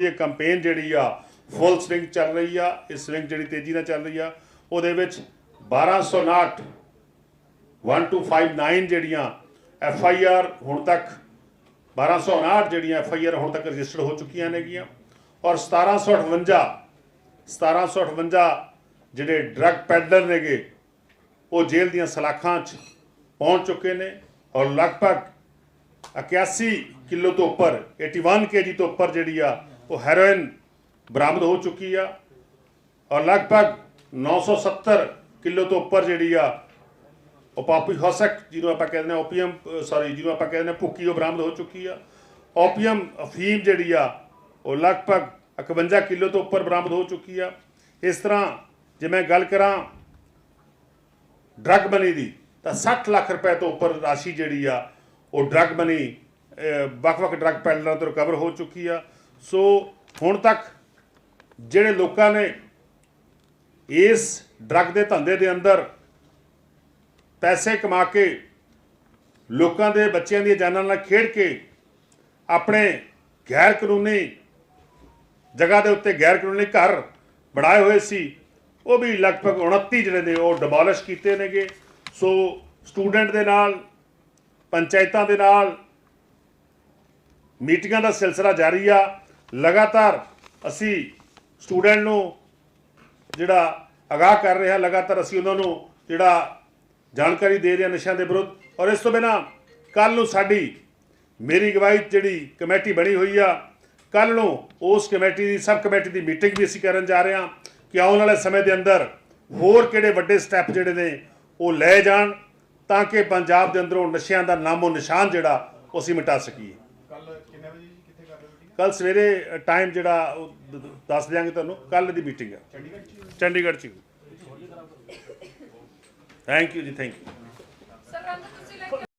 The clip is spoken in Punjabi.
ਇਹ ਕੈਂਪੇਨ ਜਿਹੜੀ ਆ ਫੁੱਲ ਸਵਿੰਗ ਚੱਲ ਰਹੀ ਆ, ਇਹ ਸਵਿੰਗ ਜਿਹੜੀ ਤੇਜ਼ੀ ਨਾਲ ਚੱਲ ਰਹੀ ਆ, ਉਹਦੇ ਵਿੱਚ 1259 1259 ਜਿਹੜੀਆਂ ਐਫ ਆਈ ਆਰ ਹੁਣ ਤੱਕ 1259 ਜਿਹੜੀਆਂ ਐਫ ਆਈ ਆਰ ਹੁਣ ਤੱਕ ਰਜਿਸਟਰ ਹੋ ਚੁੱਕੀਆਂ ਨੇਗੀਆਂ, ਔਰ 1758 1758 ਜਿਹੜੇ ਡਰੱਗ ਪੈਡਲਰ ਨੇਗੇ, ਉਹ ਜੇਲ੍ਹ ਦੀਆਂ ਸਲਾਖਾਂ 'ਚ ਪਹੁੰਚ ਚੁੱਕੇ ਨੇ, ਔਰ ਲਗਭਗ 81 ਕਿਲੋ ਤੋਂ ਉੱਪਰ 81 ਕੇਜੀ ਤੋਂ ਉੱਪਰ ਜਿਹੜੀ ਆ ਉਹ ਹੈਰੋਇਨ ਬਰਾਮਦ ਹੋ ਚੁੱਕੀ ਆ ਔਰ ਲਗਭਗ 970 ਕਿਲੋ ਤੋਂ ਉੱਪਰ ਜਿਹੜੀ ਆ ਉਹ ਪਾਪੀ ਹਸਕ ਜਿਹਨੂੰ ਆਪਾਂ ਕਹਿੰਦੇ ਨੇ ਓਪੀਅਮ ਸੌਰੀ ਜਿਹਨੂੰ ਆਪਾਂ ਕਹਿੰਦੇ ਨੇ ਭੁੱਕੀ ਉਹ ਬਰਾਮਦ ਹੋ ਚੁੱਕੀ ਆ ਓਪੀਅਮ ਅਫੀਮ ਜਿਹੜੀ ਆ ਉਹ ਲਗਭਗ 51 ਕਿਲੋ ਤੋਂ ਉੱਪਰ ਬਰਾਮਦ ਹੋ ਚੁੱਕੀ ਆ ਇਸ ਤਰ੍ਹਾਂ ਜੇ ਮੈਂ ਗੱਲ ਕਰਾਂ ਡਰੱਗ ਮਨੀ ਦੀ ਤਾਂ 60 ਲੱਖ ਰੁਪਏ ਤੋਂ ਉੱਪਰ ਰਾਸ਼ੀ ਜਿਹੜੀ ਆ ਉਹ ਡਰੱਗ ਮਨੀ ਵੱਖ-ਵੱਖ ਡਰੱਗ ਪੈਡਲਰਾਂ ਤੋਂ ਰਿਕਵਰ ਹੋ ਚੁੱਕੀ ਆ ਸੋ ਹੁਣ ਤੱਕ ਜਿਹੜੇ ਲੋਕਾਂ ਨੇ ਇਸ ਡਰੱਗ ਦੇ ਧੰਦੇ ਦੇ ਅੰਦਰ ਪੈਸੇ ਕਮਾ ਕੇ ਲੋਕਾਂ ਦੇ ਬੱਚਿਆਂ ਦੀਆਂ ਜਾਨਾਂ ਨਾਲ ਖੇਡ ਕੇ ਆਪਣੇ ਗੈਰ ਕਾਨੂੰਨੀ ਜਗ੍ਹਾ ਦੇ ਉੱਤੇ ਗੈਰ ਕਾਨੂੰਨੀ ਘਰ ਬਣਾਏ ਹੋਏ ਸੀ, ਉਹ ਵੀ ਲਗਭਗ 29 ਜਿਹੜੇ ਨੇ ਉਹ ਡਿਮੋਲਿਸ਼ ਕੀਤੇ ਨੇਗੇ। ਸੋ ਸਟੂਡੈਂਟ ਦੇ ਨਾਲ, ਪੰਚਾਇਤਾਂ ਦੇ ਨਾਲ ਮੀਟਿੰਗਾਂ ਦਾ ਸਿਲਸਿਲਾ ਜਾਰੀ ਆ। ਲਗਾਤਾਰ ਅਸੀਂ ਸਟੂਡੈਂਟ ਨੂੰ ਜਿਹੜਾ ਅਗਾਹ ਕਰ ਰਹੇ ਹਾਂ ਲਗਾਤਾਰ ਅਸੀਂ ਉਹਨਾਂ ਨੂੰ ਜਿਹੜਾ ਜਾਣਕਾਰੀ ਦੇ ਰਹੇ ਹਾਂ ਨਸ਼ਿਆਂ ਦੇ ਵਿਰੁੱਧ। ਔਰ ਇਸ ਤੋਂ ਬਿਨਾ ਕੱਲ ਨੂੰ ਸਾਡੀ ਮੇਰੀ ਅਗਵਾਈ ਜਿਹੜੀ ਕਮੇਟੀ ਬਣੀ ਹੋਈ ਆ ਕੱਲ ਨੂੰ ਉਸ ਕਮੇਟੀ ਦੀ, ਸਬ ਕਮੇਟੀ ਦੀ ਮੀਟਿੰਗ ਵੀ ਅਸੀਂ ਕਰਨ ਜਾ ਰਹੇ ਹਾਂ ਕਿ ਆਉਣ ਵਾਲੇ ਸਮੇਂ ਦੇ ਅੰਦਰ ਹੋਰ ਕਿਹੜੇ ਵੱਡੇ ਸਟੈਪ ਜਿਹੜੇ ਨੇ ਉਹ ਲੈ ਜਾਣ ਤਾਂ ਕਿ ਪੰਜਾਬ ਦੇ ਅੰਦਰੋਂ ਨਸ਼ਿਆਂ ਦਾ ਨਾਮੋ ਨਿਸ਼ਾਨ ਜਿਹੜਾ ਉਹ ਅਸੀਂ ਮਿਟਾ ਸਕੀਏ। ਕੱਲ ਸਵੇਰੇ ਟਾਈਮ ਜਿਹੜਾ ਉਹ ਦ- ਦ- ਦੱਸ ਦਿਆਂਗੇ ਤੁਹਾਨੂੰ। ਕੱਲ ਦੀ ਮੀਟਿੰਗ ਚੰਡੀਗੜ੍ਹ ਚ ਹੋਈ? ਚੰਡੀਗੜ੍ਹ ਚ thank you ji thank you